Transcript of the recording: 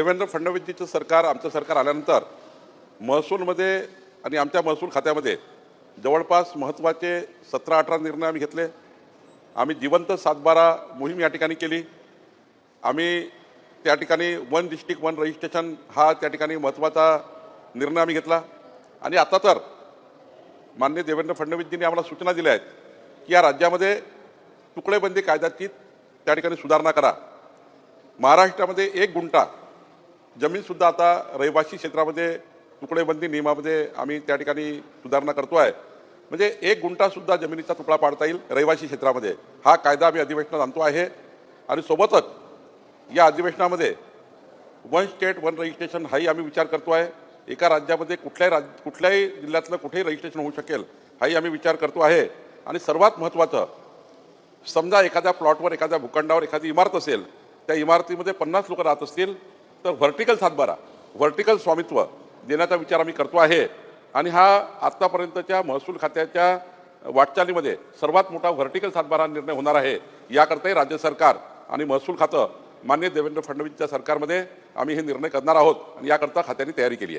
देवेंद्र फडणवीसजीचं सरकार आमचं सरकार आल्यानंतर महसूलमध्ये आणि आमच्या महसूल खात्यामध्ये जवळपास महत्त्वाचे सतरा अठरा निर्णय आम्ही घेतले. आम्ही जिवंत सातबारा मोहीम या ठिकाणी केली. आम्ही त्या ठिकाणी वन डिस्ट्रिक्ट वन रजिस्ट्रेशन हा त्या ठिकाणी महत्त्वाचा निर्णय आम्ही घेतला. आणि आता तर माननीय देवेंद्र फडणवीसजींनी आम्हाला सूचना दिल्या आहेत की या राज्यामध्ये तुकडेबंदी कायद्याची त्या ठिकाणी सुधारणा करा. महाराष्ट्रामध्ये एक गुंठा जमीनसुद्धा आता रहिवासी क्षेत्रामध्ये तुकडेबंदी नियमामध्ये आम्ही त्या ठिकाणी सुधारणा करतो आहे. म्हणजे एक गुंठासुद्धा जमिनीचा तुकडा पाडता येईल रहिवासी क्षेत्रामध्ये. हा कायदा आम्ही अधिवेशनात आणतो आहे. आणि सोबतच या अधिवेशनामध्ये वन स्टेट वन रजिस्ट्रेशन हाही आम्ही विचार करतो आहे. एका राज्यामध्ये कुठल्याही राज कुठल्याही जिल्ह्यातलं कुठेही रजिस्ट्रेशन होऊ शकेल हाही आम्ही विचार करतो आहे. आणि सर्वात महत्त्वाचं समजा एखाद्या प्लॉटवर एखाद्या भूखंडावर एखादी इमारत असेल त्या इमारतीमध्ये पन्नास लोक राहत असतील तर व्हर्टिकल सातबारा व्हर्टिकल स्वामित्व देण्याचा विचार आम्ही करतो आहे. आणि हा आत्तापर्यंतच्या महसूल खात्याच्या वाटचालीमध्ये सर्वात मोठा व्हर्टिकल सातबारा निर्णय होणार आहे. याकरताही राज्य सरकार आणि महसूल खातं मान्य देवेंद्र फडणवीसच्या सरकारमध्ये आम्ही हे निर्णय करणार आहोत. आणि याकरता खात्याने तयारी केली आहे.